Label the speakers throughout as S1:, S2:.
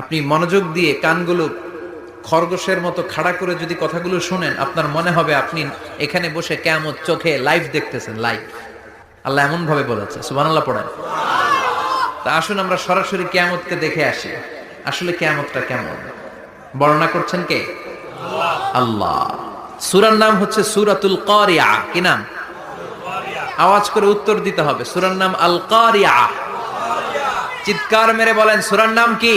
S1: আপনি মনোযোগ দিয়ে কানগুলো খরগোশের মতো খাড়া করে যদি কথাগুলো শুনেন, আপনার মনে হবে আপনি এখানে বসে কেমন চোখে লাইভ দেখতেছেন লাইভ আল্লাহ এমন ভাবে বলেছে, সুবহানাল্লাহ পড়েন। তা আসুন আমরা সরাসরি কেয়ামতকে দেখে আসি, আসলে কেয়ামতটা কেমন? বর্ণনা করছেন কে? আল্লাহ। সূরার নাম হচ্ছে সূরাতুল কারিয়া। কি নাম? আওয়াজ করে উত্তর দিতে হবে, সুরার নাম আল কারিয়া। চিৎকার মেরে বলেন, সুরার নাম কি?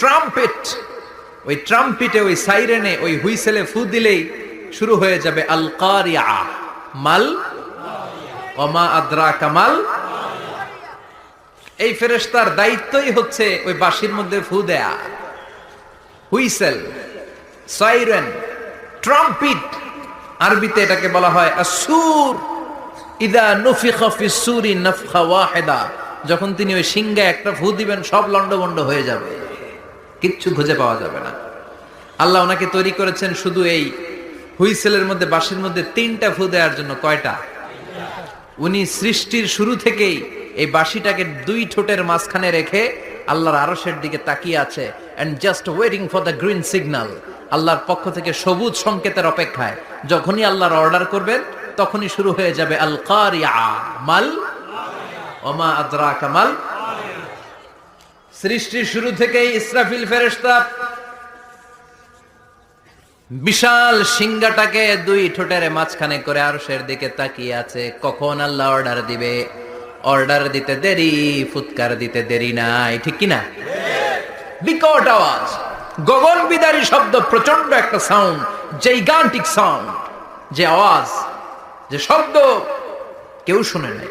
S1: ট্রাম্পেট ওই ট্রাম্পিটে ওই সাইরেনে ওই হুইসেলে ফু দিলেই শুরু হয়ে যাবে আল কারিয়া মাল? ওমা আদ্রা কামাল এই ফেরেস্তার দায়িত্বই হচ্ছে ওই বাঁশির মধ্যে ফু দেয়া। হুইসেল সাইরেন ট্রাম্পিট আরবিতে এটাকে বলা হয় আসুর ইদা নুফিখা ফি সুরি নাফখা ওয়াহিদা। যখন তিনি ওই সিংহায় একটা ফু দিবেন, সব লন্ডভন্ড হয়ে যাবে। কিচ্ছু খুঁজে পাওয়া যাবে না। আল্লাহ ওনাকে তৈরি করেছেন শুধু এই হুইসেলের মধ্যে, বাঁশির মধ্যে তিনটা ফু দেওয়ার জন্য। কয়টা? উনি সৃষ্টির শুরু থেকেই এই বাঁশিটাকে দুই ঠোঁটের মাঝখানে রেখে আল্লাহর আরশের দিকে তাকিয়ে আছে and just waiting for the green signal আল্লাহর পক্ষ থেকে সবুজ সংকেতের অপেক্ষায়। যখনই আল্লাহর অর্ডার করবেন, তখনই শুরু হয়ে যাবে আল কারিয়া মাল। ওমা আদ্রা কামাল সৃষ্টির শুরু থেকেই ইসরাফিল ফেরেশতা বিশাল সিংহাটাকে দুই ঠোঁটের মাঝখানে করে আরশের দিকে তাকিয়ে আছে। কখন আল্লাহ অর্ডার দিবে? অর্ডার দিতে দেরি, ফুৎকার দিতে দেরি নাই, ঠিক কি না? বিকট আওয়াজ, গগন বিদারী শব্দ প্রচণ্ড একটা সাউন্ড জাইগান্টিক সাউন্ড যে আওয়াজ, যে শব্দ কেউ শুনে নাই।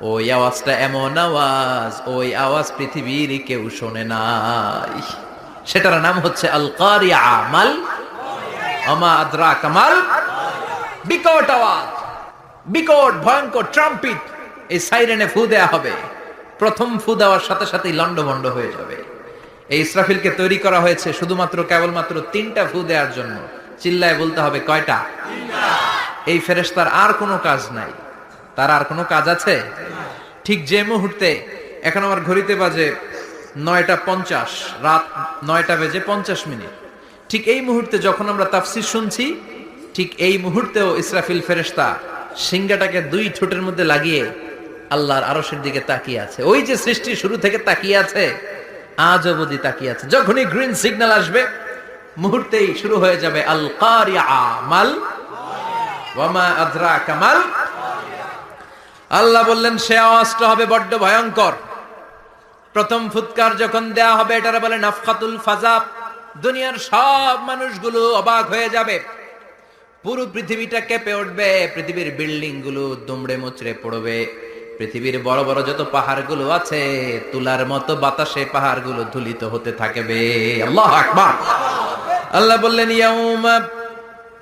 S1: ওই আওয়াজটা এমন আওয়াজ, ওই আওয়াজ পৃথিবীর কেউ শোনে নাই। সেটার নাম হচ্ছে আল কারিয়া মাল আমা আদ্রা কামাল বিকট আওয়াজ, বিকট ভয়ঙ্কর ট্রাম্পিট, এই সাইরেনে ফু দেয়া হবে। প্রথম ফু দেওয়ার সাথে সাথেই লন্ডভন্ড হয়ে যাবে। এই ইসরাফিলকে তৈরি করা হয়েছে শুধুমাত্র, কেবলমাত্র তিনটা ফু দেওয়ার জন্য। চিল্লায় বলতে হবে কয়টা? এই ফেরেস্তার আর কোনো কাজ নাই। তার আর কোনো কাজ আছে? ঠিক যে মুহূর্তে, এখন আমার ঘড়িতে বাজে নয়টা পঞ্চাশ, রাত নয়টা বেজে পঞ্চাশ মিনিট। ঠিক এই মুহূর্তে যখন আমরা তাফসির শুনছি, ঠিক এই মুহূর্তেও ইসরাফিল ফেরেশতা সিংহাটাকে দুই ঠোঁটের মধ্যে লাগিয়ে আল্লাহর আরশের দিকে তাকিয়ে আছে। ওই যে সৃষ্টি শুরু থেকে তাকিয়ে আছে আজ অবধি তাকিয়ে আছে। যখনই গ্রিন সিগন্যাল আসবে, মুহূর্তেই শুরু হয়ে যাবে আল কারিয়া মাল ওয়ামা আদ্রা কামাল আল্লাহ বললেন, সে আওয়াজটা হবে বড্ড ভয়ঙ্কর। প্রথম ফুৎকার যখন দেয়া হবে, এটারে বলে নাফখাতুল ফাজাব। দুনিয়ার সব মানুষগুলো অবাক হয়ে যাবে। পুরো পৃথিবীটা কেঁপে উঠবে, পৃথিবীর বিল্ডিংগুলো দুমড়ে মুচড়ে পড়বে। পৃথিবীর বড় বড় যত পাহাড়গুলো আছে, তুলার মতো বাতাসে পাহাড়গুলো ধুলিত হতে থাকবে। আল্লাহ আকবার। আল্লাহ বললেন, ইয়াউমা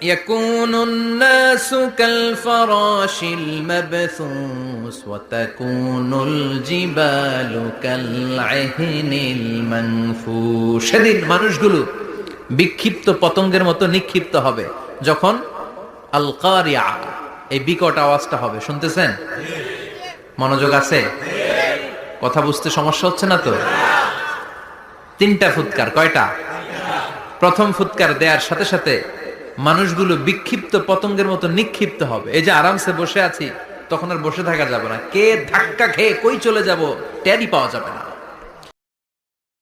S1: يكون الناس كالفراش المبثوث وتكون الجبال كالعهن المنفوش সেদিন মানুষগুলো বিক্ষিপ্ত পতঙ্গের মতো নিক্ষিপ্ত হবে যখন আল কারিয়া এই বিকট আওয়াজটা হবে শুনতেছেন মনোযোগ আছে কথা বুঝতে সমস্যা হচ্ছে না তো তিনটা ফুৎকার কয়টা প্রথম ফুৎকার দেওয়ার সাথে সাথে মানুষগুলো বিক্ষিপ্ত পতঙ্গের মতো নিক্ষিপ্ত হবে। এই যে আরামসে বসে আছি, তখন আর বসে থাকা যাবে না। কে ধাক্কা খেয়ে কই চলে যাব? ট্যারি পাওয়া যাবে না।